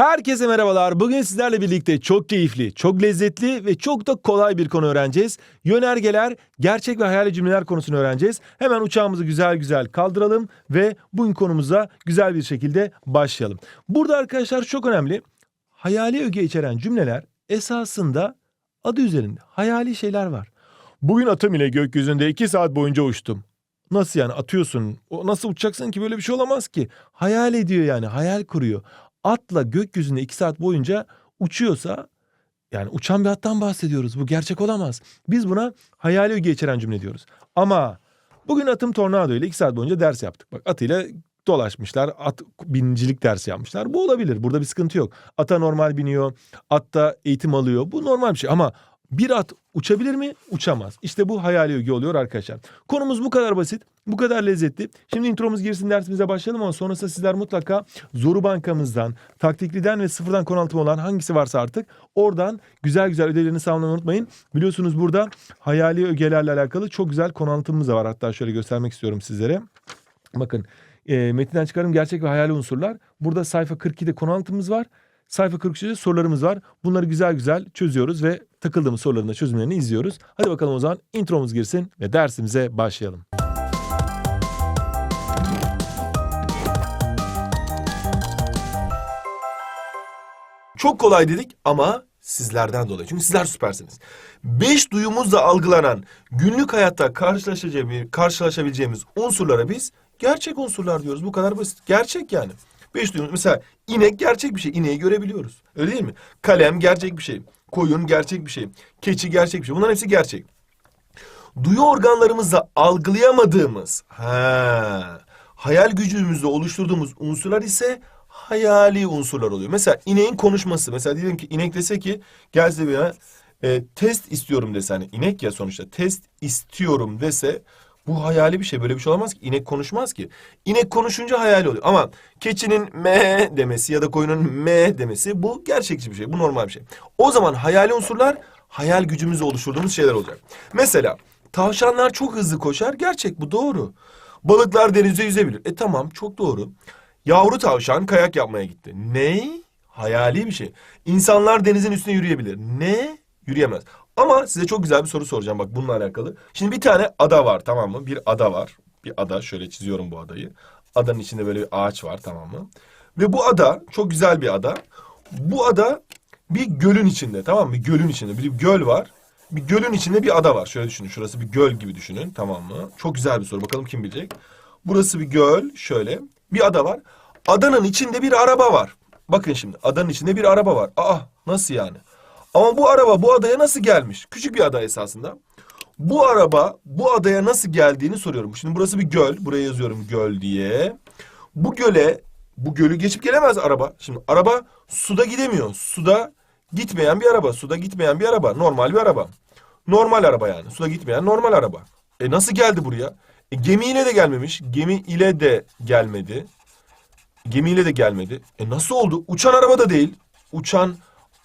Herkese merhabalar. Bugün sizlerle birlikte çok keyifli, çok lezzetli ve çok da kolay bir konu öğreneceğiz. Yönergeler, gerçek ve hayali cümleler konusunu öğreneceğiz. Hemen uçağımızı güzel güzel kaldıralım ve bugün konumuza güzel bir şekilde başlayalım. Burada arkadaşlar çok önemli. Hayali öge içeren cümleler esasında adı üzerinde hayali şeyler var. Bugün atım ile gökyüzünde iki saat boyunca uçtum. Nasıl yani atıyorsun? O nasıl uçacaksın ki böyle bir şey olamaz ki. Hayal ediyor yani hayal kuruyor. Atla gökyüzünde iki saat boyunca uçuyorsa yani uçan bir attan bahsediyoruz. Bu gerçek olamaz. Biz buna hayali öge içeren cümle diyoruz. Ama bugün atım tornado ile iki saat boyunca ders yaptık. Bak atıyla dolaşmışlar. At binicilik dersi yapmışlar. Bu olabilir. Burada bir sıkıntı yok. Ata normal biniyor. Atta eğitim alıyor. Bu normal bir şey ama bir at uçabilir mi? Uçamaz. İşte bu hayali öge oluyor arkadaşlar. Konumuz bu kadar basit, bu kadar lezzetli. Şimdi intromuz girsin dersimize başlayalım ama sonrasında sizler mutlaka Zoru Bankamızdan, Taktikliden ve sıfırdan konu anlatımı olan hangisi varsa artık oradan güzel güzel ödevlerini sağlamayı unutmayın. Biliyorsunuz burada hayali ögelerle alakalı çok güzel konu anlatımımız da var. Hatta şöyle göstermek istiyorum sizlere. Bakın e, metinden çıkarım gerçek ve hayali unsurlar. Burada sayfa 42'de konu anlatımımız var. Sayfa 43'te sorularımız var. Bunları güzel güzel çözüyoruz ve takıldığımız soruların çözümlerini izliyoruz. Hadi bakalım o zaman intromuz girsin ve dersimize başlayalım. Çok kolay dedik ama sizlerden dolayı. Çünkü sizler süpersiniz. Beş duyumuzla algılanan günlük hayatta karşılaşabileceğimiz unsurlara biz gerçek unsurlar diyoruz. Bu kadar basit. Gerçek yani. Beş duyumuz. Mesela inek gerçek bir şey. İneği görebiliyoruz. Öyle değil mi? Kalem gerçek bir şey. Koyun gerçek bir şey. Keçi gerçek bir şey. Bunların hepsi gerçek. Duyu organlarımızla algılayamadığımız, ha, hayal gücümüzle oluşturduğumuz unsurlar ise hayali unsurlar oluyor. Mesela ineğin konuşması. Mesela diyelim ki inek dese ki gelse bir yana, e, test istiyorum dese hani inek ya sonuçta test istiyorum dese bu hayali bir şey. Böyle bir şey olamaz ki. İnek konuşmaz ki. İnek konuşunca hayali oluyor. Ama keçinin me demesi ya da koyunun me demesi bu gerçekçi bir şey. Bu normal bir şey. O zaman hayali unsurlar hayal gücümüzle oluşturduğumuz şeyler olacak. Mesela tavşanlar çok hızlı koşar. Gerçek bu doğru. Balıklar denizde yüzebilir. E tamam çok doğru. Yavru tavşan kayak yapmaya gitti. Ne? Hayali bir şey. İnsanlar denizin üstüne yürüyebilir. Ne? Yürüyemez. Ama size çok güzel bir soru soracağım bak bununla alakalı. Şimdi bir tane ada var tamam mı? Bir ada var. Bir ada şöyle çiziyorum bu adayı. Adanın içinde böyle bir ağaç var tamam mı? Ve bu ada çok güzel bir ada. Bu ada bir gölün içinde tamam mı? Bir gölün içinde bir göl var. Bir gölün içinde bir ada var. Şöyle düşünün. Şurası bir göl gibi düşünün. Tamam mı? Çok güzel bir soru. Bakalım kim bilecek? Burası bir göl. Şöyle. Bir ada var. Adanın içinde bir araba var. Bakın şimdi. Adanın içinde bir araba var. Aa nasıl yani? Ama bu araba bu adaya nasıl gelmiş? Küçük bir ada esasında. Bu araba bu adaya nasıl geldiğini soruyorum. Şimdi burası bir göl. Buraya yazıyorum göl diye. Bu göle bu gölü geçip gelemez araba. Şimdi araba suda gidemiyor. Suda gitmeyen bir araba. Suda gitmeyen bir araba. Normal bir araba. Normal araba yani. Suda gitmeyen normal araba. E nasıl geldi buraya? E, gemiyle de gelmemiş. Gemi ile de gelmedi. Gemiyle de gelmedi. E nasıl oldu? Uçan araba da değil. Uçan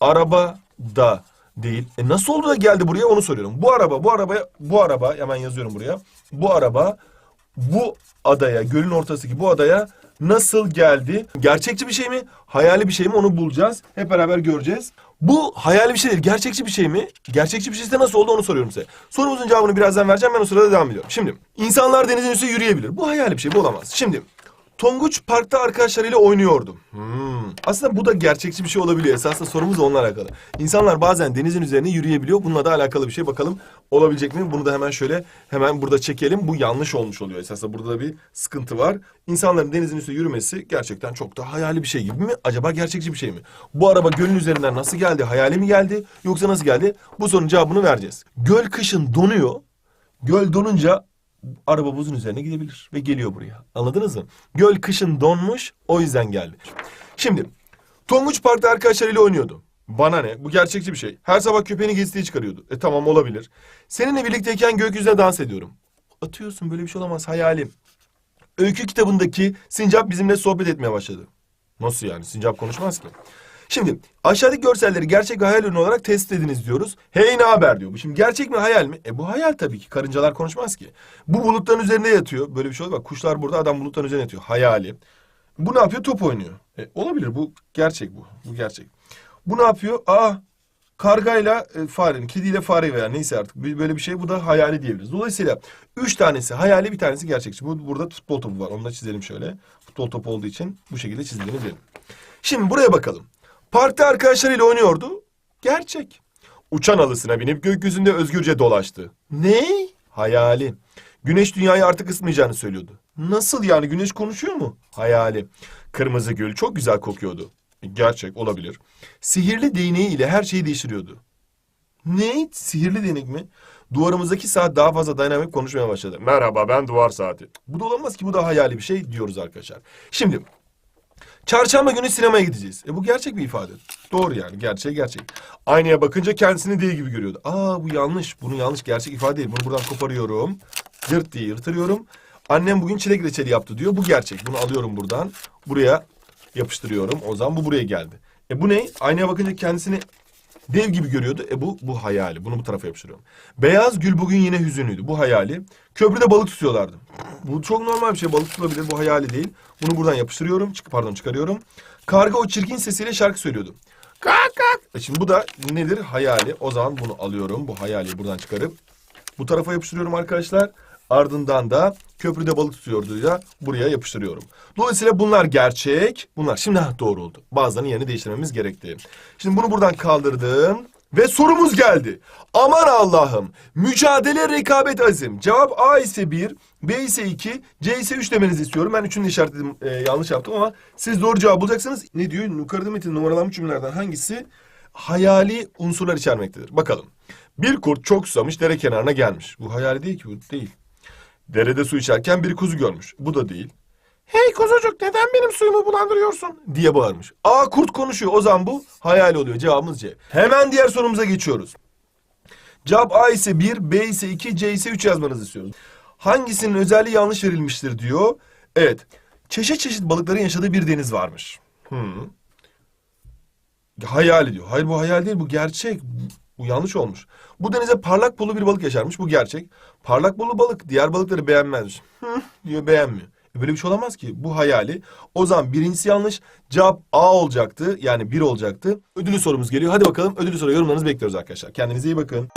araba da değil. E nasıl oldu da geldi buraya onu soruyorum. Bu araba, bu arabaya, bu araba hemen yazıyorum buraya. Bu araba bu adaya, gölün ortasındaki bu adaya nasıl geldi? Gerçekçi bir şey mi? Hayali bir şey mi? Onu bulacağız. Hep beraber göreceğiz. Bu hayali bir şey değil. Gerçekçi bir şey mi? Gerçekçi bir şeyse nasıl oldu onu soruyorum size. Sorumuzun cevabını birazdan vereceğim. Ben o sırada devam ediyorum. Şimdi insanlar denizin üstünde yürüyebilir. Bu hayali bir şey. Bu olamaz. Şimdi Tonguç parkta arkadaşlarıyla oynuyordu. Hmm. Aslında bu da gerçekçi bir şey olabiliyor. Esasında sorumuz onunla alakalı. İnsanlar bazen denizin üzerine yürüyebiliyor. Bununla da alakalı bir şey. Bakalım olabilecek mi? Bunu da hemen şöyle hemen burada çekelim. Bu yanlış olmuş oluyor. Esasında burada da bir sıkıntı var. İnsanların denizin üstünde yürümesi gerçekten çok da hayali bir şey gibi mi? Acaba gerçekçi bir şey mi? Bu araba gölün üzerinden nasıl geldi? Hayali mi geldi? Yoksa nasıl geldi? Bu sorunun cevabını vereceğiz. Göl kışın donuyor. Göl donunca araba buzun üzerine gidebilir ve geliyor buraya. Anladınız mı? Göl kışın donmuş o yüzden geldi. Şimdi Tonguç Park'ta arkadaşlarıyla oynuyordu. Bana ne? Bu gerçekçi bir şey. Her sabah köpeğini gezintiye çıkarıyordu. E tamam olabilir. Seninle birlikteyken gökyüzüne dans ediyorum. Atıyorsun böyle bir şey olamaz hayalim. Öykü kitabındaki Sincap bizimle sohbet etmeye başladı. Nasıl yani? Sincap konuşmaz ki. Şimdi aşağıdaki görselleri gerçek hayal ürünü olarak test ediniz diyoruz. Hey ne haber diyor. Bu şimdi gerçek mi hayal mi? E bu hayal tabii ki. Karıncalar konuşmaz ki. Bu bulutların üzerinde yatıyor. Böyle bir şey oluyor. Bak kuşlar burada adam bulutların üzerine yatıyor. Hayali. Bu ne yapıyor? Top oynuyor. E, olabilir bu gerçek bu. Bu gerçek. Bu ne yapıyor? Aa kargayla e, farenin, kediyle fare veya neyse artık böyle bir şey bu da hayali diyebiliriz. Dolayısıyla üç tanesi hayali bir tanesi gerçekçi. Bu, burada futbol topu var. Onu da çizelim şöyle. Futbol topu olduğu için bu şekilde çizdiğini. Şimdi buraya bakalım. Parkta arkadaşlarıyla oynuyordu. Gerçek. Uçan alısına binip gökyüzünde özgürce dolaştı. Ne? Hayali. Güneş dünyayı artık ısıtmayacağını söylüyordu. Nasıl yani güneş konuşuyor mu? Hayali. Kırmızı gül çok güzel kokuyordu. Gerçek olabilir. Sihirli değneği ile her şeyi değiştiriyordu. Ne? Sihirli değnek mi? Duvarımızdaki saat daha fazla dayanamayıp konuşmaya başladı. Merhaba ben duvar saati. Bu da olamaz ki bu da hayali bir şey diyoruz arkadaşlar. Şimdi Çarşamba günü sinemaya gideceğiz. E bu gerçek bir ifade. Doğru yani gerçek gerçek. Aynaya bakınca kendisini değil gibi görüyordu. Aa bu yanlış. Bunu yanlış gerçek ifade değil. Bunu buradan koparıyorum. Zırt diye yırtırıyorum. Annem bugün çilek reçeli yaptı diyor. Bu gerçek. Bunu alıyorum buradan. Buraya yapıştırıyorum. O zaman bu buraya geldi. E bu ne? Aynaya bakınca kendisini dev gibi görüyordu. E bu bu hayali. Bunu bu tarafa yapıştırıyorum. Beyaz gül bugün yine hüzünlüydü. Bu hayali. Köprüde balık tutuyorlardı. Bu çok normal bir şey. Balık tutulabilir. Bu hayali değil. Bunu buradan yapıştırıyorum. Çık pardon çıkarıyorum. Karga o çirkin sesiyle şarkı söylüyordu. Kak kak. E şimdi bu da nedir? Hayali. O zaman bunu alıyorum. Bu hayali buradan çıkarıp bu tarafa yapıştırıyorum arkadaşlar. Ardından da köprüde balık tutuyordu ya buraya yapıştırıyorum. Dolayısıyla bunlar gerçek. Bunlar şimdi doğru oldu. Bazılarının yerini değiştirmemiz gerekti. Şimdi bunu buradan kaldırdım. Ve sorumuz geldi. Aman Allah'ım. Mücadele rekabet azim. Cevap A ise 1, B ise 2, C ise 3 demenizi istiyorum. Ben üçünü de işaretledim. e, yanlış yaptım ama siz doğru cevabı bulacaksınız. Ne diyor? Yukarıda metin numaralanmış cümlelerden hangisi hayali unsurlar içermektedir? Bakalım. Bir kurt çok susamış dere kenarına gelmiş. Bu hayali değil ki bu değil. Derede su içerken bir kuzu görmüş. Bu da değil. Hey kuzucuk neden benim suyumu bulandırıyorsun? diye bağırmış. Aa kurt konuşuyor. O zaman bu hayal oluyor. Cevabımız C. Hemen diğer sorumuza geçiyoruz. Cevap A ise 1, B ise 2, C ise 3 yazmanızı istiyoruz. Hangisinin özelliği yanlış verilmiştir diyor. Evet. Çeşit çeşit balıkların yaşadığı bir deniz varmış. Hmm. Hayal diyor. Hayır bu hayal değil bu gerçek. Bu yanlış olmuş. Bu denize parlak pulu bir balık yaşarmış. Bu gerçek. Parlak pulu balık diğer balıkları beğenmezmiş. Diyor beğenmiyor. E böyle bir şey olamaz ki. Bu hayali. O zaman birincisi yanlış. Cevap A olacaktı. Yani bir olacaktı. Ödülü sorumuz geliyor. Hadi bakalım ödülü soru yorumlarınızı bekliyoruz arkadaşlar. Kendinize iyi bakın.